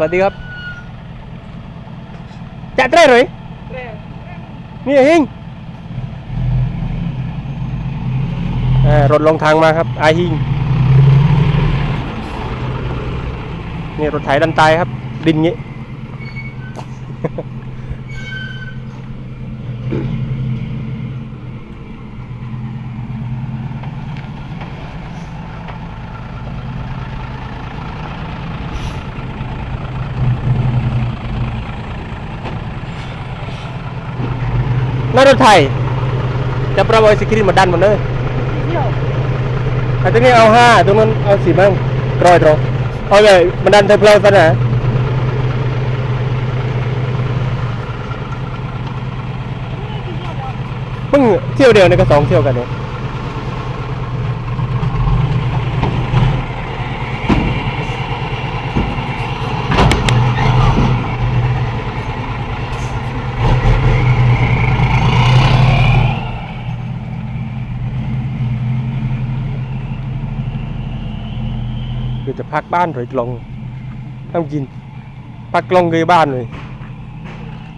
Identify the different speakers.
Speaker 1: วัสดีครับ จัดได้เลยนี่เองรถลงทางมาครับอาฮิงนี่รถไถดันตายครับ ดินงี้ นั่นรถไถจะประบอยสกรีนมาดันหมดเลยอันนี้เอาห้าตรงนั้นเอาสี่บ้างรอยตรงโอเคมันดันเทเพลซะนะมึงเที่ยวเดียวนี่ก็สองเที่ยวกันเนี่ย คือจะพักบ้านหรือลงต้องกินพักลงเลยบ้านเลย